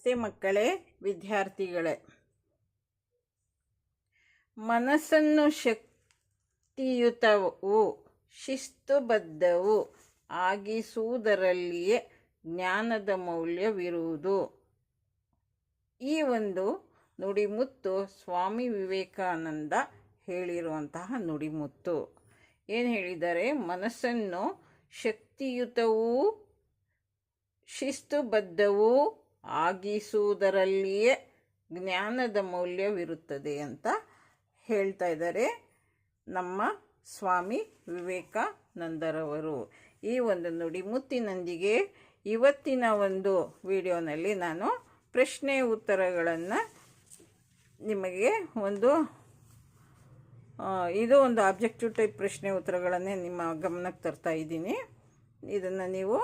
ನಮಸ್ತೆ ಮಕ್ಕಳೇ, ವಿದ್ಯಾರ್ಥಿಗಳೇ. ಮನಸ್ಸನ್ನು ಶಕ್ತಿಯುತವು ಶಿಸ್ತುಬದ್ಧವು ಆಗಿಸುವುದರಲ್ಲಿಯೇ ಜ್ಞಾನದ ಮೌಲ್ಯವಿರುವುದು. ಈ ಒಂದು ನುಡಿಮುತ್ತು ಸ್ವಾಮಿ ವಿವೇಕಾನಂದ ಹೇಳಿರುವಂತಹ ನುಡಿಮುತ್ತು. ಏನು ಹೇಳಿದರೆ, ಮನಸ್ಸನ್ನು ಶಕ್ತಿಯುತವೂ ಶಿಸ್ತುಬದ್ಧವೂ ಆಗಿಸುವುದರಲ್ಲಿಯೇ ಜ್ಞಾನದ ಮೌಲ್ಯವಿರುತ್ತದೆ ಅಂತ ಹೇಳ್ತಾ ಇದ್ದಾರೆ ನಮ್ಮ ಸ್ವಾಮಿ ವಿವೇಕಾನಂದರವರು. ಈ ಒಂದು ನುಡಿಮುತ್ತಿನೊಂದಿಗೆ ಇವತ್ತಿನ ಒಂದು ವಿಡಿಯೋನಲ್ಲಿ ನಾನು ಪ್ರಶ್ನೆ ಉತ್ತರಗಳನ್ನು ನಿಮಗೆ ಒಂದು ಇದು ಒಂದು ಆಬ್ಜೆಕ್ಟಿವ್ ಟೈಪ್ ಪ್ರಶ್ನೆ ಉತ್ತರಗಳನ್ನೇ ನಿಮ್ಮ ಗಮನಕ್ಕೆ ತರ್ತಾ ಇದ್ದೀನಿ. ಇದನ್ನು ನೀವು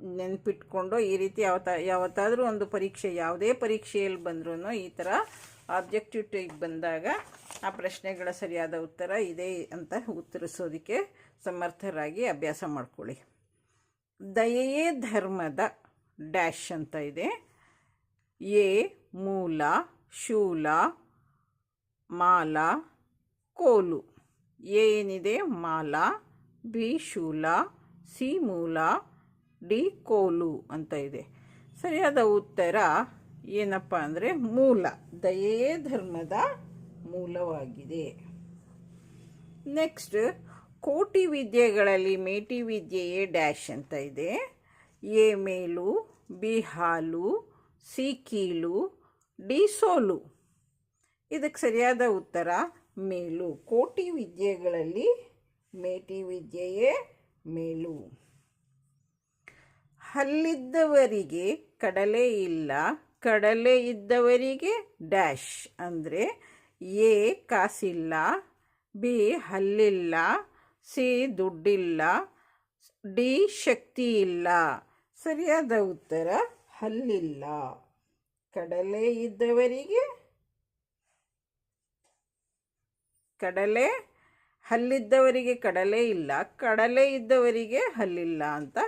ನೆನ್ಪಿಟ್ಕೊಂಡು ಈ ರೀತಿ ಯಾವತ್ತ ಯಾವತ್ತಾದರೂ ಒಂದು ಪರೀಕ್ಷೆ, ಯಾವುದೇ ಪರೀಕ್ಷೆಯಲ್ಲಿ ಬಂದ್ರೂ ಈ ಥರ ಆಬ್ಜೆಕ್ಟಿವ್ ಟೈಪ್ ಬಂದಾಗ ಆ ಪ್ರಶ್ನೆಗಳ ಸರಿಯಾದ ಉತ್ತರ ಇದೆ ಅಂತ ಉತ್ತರಿಸೋದಕ್ಕೆ ಸಮರ್ಥರಾಗಿ ಅಭ್ಯಾಸ ಮಾಡ್ಕೊಳ್ಳಿ. ದಯೆಯೇ ಧರ್ಮದ ಡ್ಯಾಶ್ ಅಂತ ಇದೆ. ಎ, ಮೂಲ, ಶೂಲ, ಮಾಲ, ಕೋಲು. ಏನಿದೆ? ಮಾಲ, ಬಿ, ಶೂಲ, ಸಿ, ಮೂಲ ಡಿ ಕೋಲು ಅಂತ ಇದೆ. ಸರಿಯಾದ ಉತ್ತರ ಏನಪ್ಪ ಅಂದರೆ ಮೂಲ. ದಯೆಯೇ ಧರ್ಮದ ಮೂಲವಾಗಿದೆ. ನೆಕ್ಸ್ಟ್ ಕೋಟಿ ವಿದ್ಯೆಗಳಲ್ಲಿ ಮೇಟಿ ವಿದ್ಯೆಯೇ ಡ್ಯಾಶ್ ಅಂತ ಇದೆ. ಎ ಮೇಲು, ಬಿ ಹಾಲು, ಸಿ ಕೀಲು, ಡಿ ಸೋಲು. ಇದಕ್ಕೆ ಸರಿಯಾದ ಉತ್ತರ ಮೇಲು. ಕೋಟಿ ವಿದ್ಯೆಗಳಲ್ಲಿ ಮೇಟಿ ವಿದ್ಯೆಯೇ ಮೇಲು. ಹಲ್ಲಿದ್ದವರಿಗೆ ಕಡಲೆ ಇಲ್ಲ. ಕಡಲೆ ಇದ್ದವರಿಗೆ ಡ್ಯಾಶ್ ಅಂದರೆ ಎ ಕಾಸಿಲ್ಲ, ಬಿ ಹಲ್ಲಿಲ್ಲ, ಸಿ ದುಡ್ಡಿಲ್ಲ, ಡಿ ಶಕ್ತಿ ಇಲ್ಲ. ಸರಿಯಾದ ಉತ್ತರ ಹಲ್ಲಿಲ್ಲ. ಕಡಲೆ ಇದ್ದವರಿಗೆ ಕಡಲೆ, ಹಲ್ಲಿದ್ದವರಿಗೆ ಕಡಲೆ ಇಲ್ಲ, ಕಡಲೆ ಇದ್ದವರಿಗೆ ಹಲ್ಲಿಲ್ಲ ಅಂತ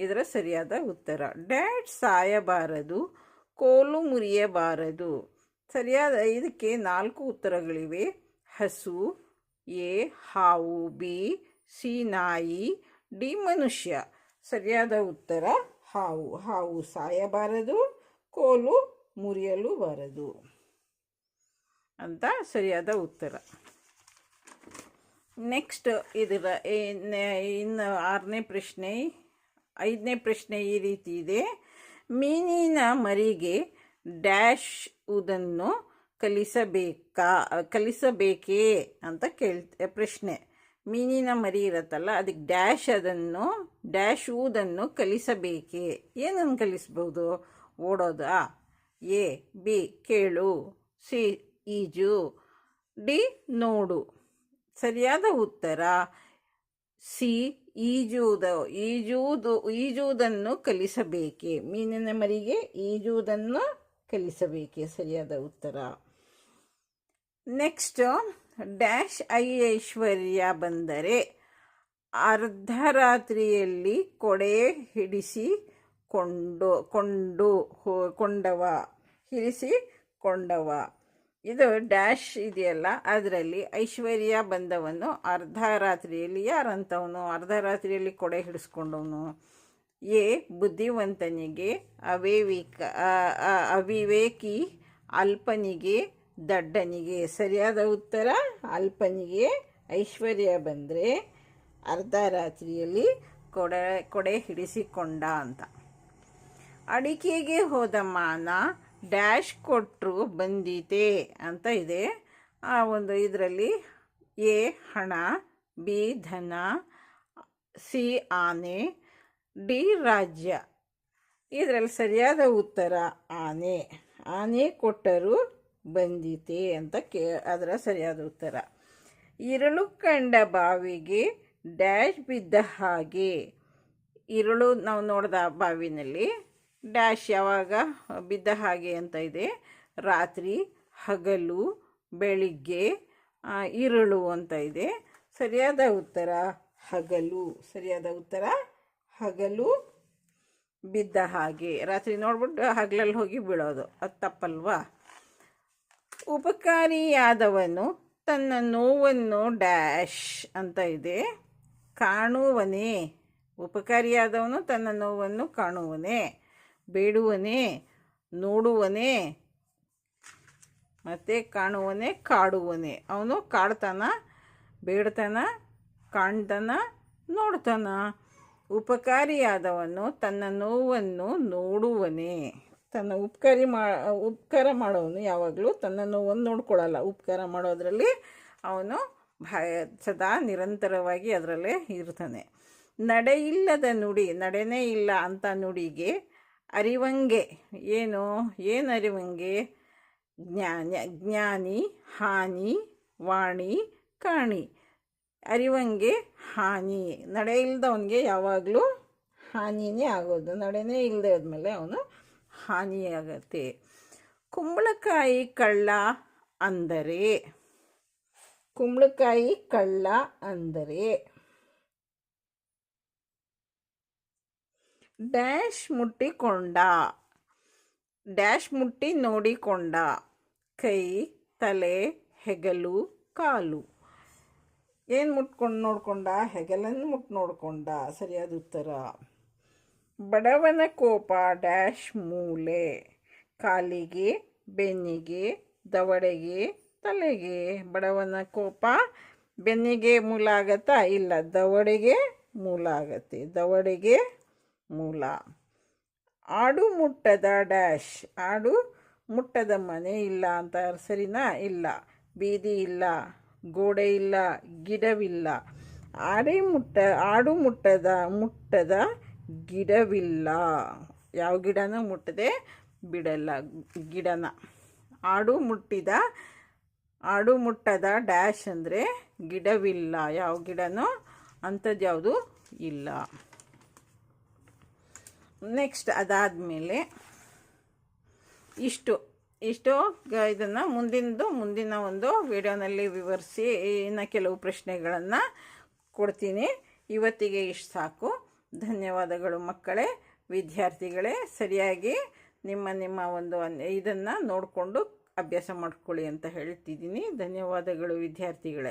ಇದರ ಸರಿಯಾದ ಉತ್ತರ. ಡ್ಯಾಡ್ ಸಾಯಬಾರದು, ಕೋಲು ಮುರಿಯಬಾರದು. ಸರಿಯಾದ ಇದಕ್ಕೆ ನಾಲ್ಕು ಉತ್ತರಗಳಿವೆ. ಹಸು, ಎ, ಹಾವು, ಬಿ, ಸಿ, ನಾಯಿ, ಡಿ, ಮನುಷ್ಯ. ಸರಿಯಾದ ಉತ್ತರ, ಹಾವು. ಹಾವು ಸಾಯಬಾರದು, ಕೋಲು ಮುರಿಯಲು ಬಾರದು ಅಂತ ಸರಿಯಾದ ಉತ್ತರ. ನೆಕ್ಸ್ಟ್ ಇದರ ಇನ್ನು ಆರನೇ ಪ್ರಶ್ನೆ. ಐದನೇ ಪ್ರಶ್ನೆ ಈ ರೀತಿ ಇದೆ. ಮೀನಿನ ಮರಿಗೆ ಡ್ಯಾಶ್ ಉದನ್ನು ಕಲಿಸಬೇಕಾ, ಕಲಿಸಬೇಕೇ ಅಂತ ಕೇಳ್ ಪ್ರಶ್ನೆ. ಮೀನಿನ ಮರಿ ಇರತ್ತಲ್ಲ, ಅದಕ್ಕೆ ಡ್ಯಾಶ್ ಅದನ್ನು, ಡ್ಯಾಶ್ ಊದನ್ನು ಕಲಿಸಬೇಕೇ? ಏನನ್ನು ಕಲಿಸ್ಬೋದು? ಓಡೋದಾ? ಎ, ಬಿ, ಕೇಳು, ಸಿ, ಈಜು, ಡಿ, ನೋಡು. ಸರಿಯಾದ ಉತ್ತರ ಸಿ ಈಜುವುದ ಈಜುವುದು ಈಜುವುದನ್ನು ಕಲಿಸಬೇಕೆ? ಮೀನಿನ ಮರಿಗೆ ಈಜುವುದನ್ನು ಕಲಿಸಬೇಕೆ? ಸರಿಯಾದ ಉತ್ತರ. ನೆಕ್ಸ್ಟ್ ಡ್ಯಾಶ್ ಐಶ್ವರ್ಯ ಬಂದರೆ ಅರ್ಧರಾತ್ರಿಯಲ್ಲಿ ಕೊಡೆ ಹಿಡಿಸಿ ಕೊಂಡು ಕೊಂಡು ಕೊಂಡವ ಹಿಡಿಸಿ ಕೊಂಡವ. ಇದು ಡ್ಯಾಶ್ ಇದೆಯಲ್ಲ, ಅದರಲ್ಲಿ ಐಶ್ವರ್ಯ ಬಂದವನು ಅರ್ಧ ರಾತ್ರಿಯಲ್ಲಿ ಯಾರಂತವನು ಅರ್ಧ ರಾತ್ರಿಯಲ್ಲಿ ಕೊಡೆ ಹಿಡಿಸ್ಕೊಂಡವನು. ಎ, ಬುದ್ಧಿವಂತನಿಗೆ ಅವೇವಿಕ ಅವಿವೇಕಿ ಅಲ್ಪನಿಗೆ ದಡ್ಡನಿಗೆ. ಸರಿಯಾದ ಉತ್ತರ, ಅಲ್ಪನಿಗೆ ಐಶ್ವರ್ಯ ಬಂದರೆ ಅರ್ಧ ರಾತ್ರಿಯಲ್ಲಿ ಕೊಡ, ಕೊಡೆ ಹಿಡಿಸಿಕೊಂಡ ಅಂತ. ಅಡಿಕೆಗೆ ಹೋದ ಮಾನ ಡ್ಯಾಶ್ ಕೊಟ್ಟರು ಬಂದಿತೆ ಅಂತ ಇದೆ. ಆ ಒಂದು ಇದರಲ್ಲಿ ಎ ಹಣ, ಬಿ ಧನ, ಸಿ ಆನೆ, ಡಿ ರಾಜ್ಯ. ಇದರಲ್ಲಿ ಸರಿಯಾದ ಉತ್ತರ ಆನೆ. ಆನೆ ಕೊಟ್ಟರು ಬಂದಿತೆ ಅಂತ ಕೇ, ಅದರ ಸರಿಯಾದ ಉತ್ತರ. ಇರುಳು ಕಂಡ ಬಾವಿಗೆ ಡ್ಯಾಶ್ ಬಿದ್ದ ಹಾಗೆ. ಇರುಳು ನಾವು ನೋಡಿದ ಬಾವಿನಲ್ಲಿ ಡ್ಯಾಶ್ ಯಾವಾಗ ಬಿದ್ದ ಹಾಗೆ ಅಂತ ಇದೆ. ರಾತ್ರಿ, ಹಗಲು, ಬೆಳಿಗ್ಗೆ ಇರುಳು ಅಂತ ಇದೆ. ಸರಿಯಾದ ಉತ್ತರ, ಹಗಲು. ಸರಿಯಾದ ಉತ್ತರ, ಹಗಲು ಬಿದ್ದ ಹಾಗೆ. ರಾತ್ರಿ ನೋಡ್ಬಿಟ್ಟು ಹಗಲಲ್ಲಿ ಹೋಗಿ ಬೀಳೋದು. ಅದು ತಪ್ಪಲ್ವಾ? ಉಪಕಾರಿಯಾದವನು ತನ್ನ ನೋವನ್ನು ಡ್ಯಾಶ್ ಅಂತ ಇದೆ. ಕಾಣುವನೇ. ಉಪಕಾರಿಯಾದವನು ತನ್ನ ನೋವನ್ನು ಕಾಣುವನೇ. ಬೇಡುವನೇ, ನೋಡುವನೇ, ಮತ್ತು ಕಾಣುವನೇ, ಕಾಡುವನೇ. ಅವನು ಕಾಡ್ತಾನ, ಬೇಡ್ತಾನ, ಕಾಣ್ತಾನ, ನೋಡ್ತಾನ. ಉಪಕಾರಿಯಾದವನು ತನ್ನ ನೋವನ್ನು ನೋಡುವನೇ. ತನ್ನ ಉಪಕಾರಿ ಮಾ, ಉಪಕಾರ ಮಾಡೋವನು ಯಾವಾಗಲೂ ತನ್ನ ನೋವನ್ನು ನೋಡ್ಕೊಳ್ಳಲ್ಲ ಉಪಕಾರ ಮಾಡೋದರಲ್ಲಿ ಅವನು ಭಯ, ಸದಾ ನಿರಂತರವಾಗಿ ಅದರಲ್ಲೇ ಇರ್ತಾನೆ. ನಡೆಯಿಲ್ಲದ ನುಡಿ, ನಡೆನೇ ಇಲ್ಲ ಅಂತ ನುಡಿಗೆ ಅರಿವಂಗೆ, ಏನು? ಏನು ಅರಿವಂಗೆ? ಜ್ಞಾನ, ಜ್ಞಾನಿ, ಹಾನಿ, ವಾಣಿ, ಕಾಣಿ. ಅರಿವಂಗೆ, ಹಾನಿ. ನಡೆ ಇಲ್ದವನಿಗೆ ಯಾವಾಗಲೂ ಹಾನಿನೇ ಆಗೋದು. ನಡೆನೇ ಇಲ್ಲದೆ ಹೋದ್ಮೇಲೆ ಅವನು ಹಾನಿಯಾಗತ್ತೆ. ಕುಂಬಳಕಾಯಿ ಕಳ್ಳ ಅಂದರೆ, ಕುಂಬಳಕಾಯಿ ಕಳ್ಳ ಅಂದರೆ ಡ್ಯಾಶ್ ಮುಟ್ಟಿಕೊಂಡ ಡ್ಯಾಶ್ ಮುಟ್ಟಿ ನೋಡಿಕೊಂಡ ಕೈ, ತಲೆ, ಹೆಗಲು, ಕಾಲು. ಏನು ಮುಟ್ಕೊಂಡು ನೋಡಿಕೊಂಡ? ಹೆಗಲನ್ನು ಮುಟ್ಟು ನೋಡಿಕೊಂಡ. ಸರಿಯಾದ ಉತ್ತರ. ಬಡವನ ಕೋಪ, ಡ್ಯಾಶ್ ಮೂಲೆ. ಕಾಲಿಗೆ, ಬೆನ್ನಿಗೆ, ದವಡೆಗೆ, ತಲೆಗೆ. ಬಡವನ ಕೋಪ, ಬೆನ್ನಿಗೆ ಮೂಲ ಆಗತ್ತಾ ಇಲ್ಲ, ದವಡೆಗೆ ಮೂಲ ಆಗತ್ತೆ ದವಡೆಗೆ ಮೂಲ. ಆಡು ಮುಟ್ಟದ ಡ್ಯಾಶ್. ಆಡು ಮುಟ್ಟದ ಮನೆ ಇಲ್ಲ ಅಂತ ಸರಿನಾ? ಇಲ್ಲ. ಬೀದಿ ಇಲ್ಲ. ಗೋಡೆ ಇಲ್ಲ. ಗಿಡವಿಲ್ಲ. ಆಡಿ ಮುಟ್ಟ ಆಡು ಮುಟ್ಟದ ಮುಟ್ಟದ ಗಿಡವಿಲ್ಲ. ಯಾವ ಗಿಡನೂ? ಮುಟ್ಟದೆ ಬಿಡಲ್ಲ. ಗಿಡನ. ಆಡು ಮುಟ್ಟಿದ ಆಡು ಮುಟ್ಟದ ಡ್ಯಾಶ್ ಅಂದರೆ ಗಿಡವಿಲ್ಲ. ಯಾವ ಗಿಡನೂ? ಅಂಥದ್ದು ಯಾವುದು ಇಲ್ಲ. ನೆಕ್ಸ್ಟ್ ಅದಾದಮೇಲೆ ಇಷ್ಟು ಇಷ್ಟು ಇದನ್ನು ಮುಂದಿನದು ಮುಂದಿನ ಒಂದು ವಿಡಿಯೋನಲ್ಲಿ ವಿವರಿಸಿ ಇನ್ನು ಕೆಲವು ಪ್ರಶ್ನೆಗಳನ್ನು ಕೊಡ್ತೀನಿ. ಇವತ್ತಿಗೆ ಇಷ್ಟು ಸಾಕು. ಧನ್ಯವಾದಗಳು ಮಕ್ಕಳೇ, ವಿದ್ಯಾರ್ಥಿಗಳೇ. ಸರಿಯಾಗಿ ನಿಮ್ಮ ನಿಮ್ಮ ಒಂದು ಇದನ್ನು ನೋಡಿಕೊಂಡು ಅಭ್ಯಾಸ ಮಾಡ್ಕೊಳ್ಳಿ ಅಂತ ಹೇಳ್ತಿದ್ದೀನಿ. ಧನ್ಯವಾದಗಳು ವಿದ್ಯಾರ್ಥಿಗಳೇ.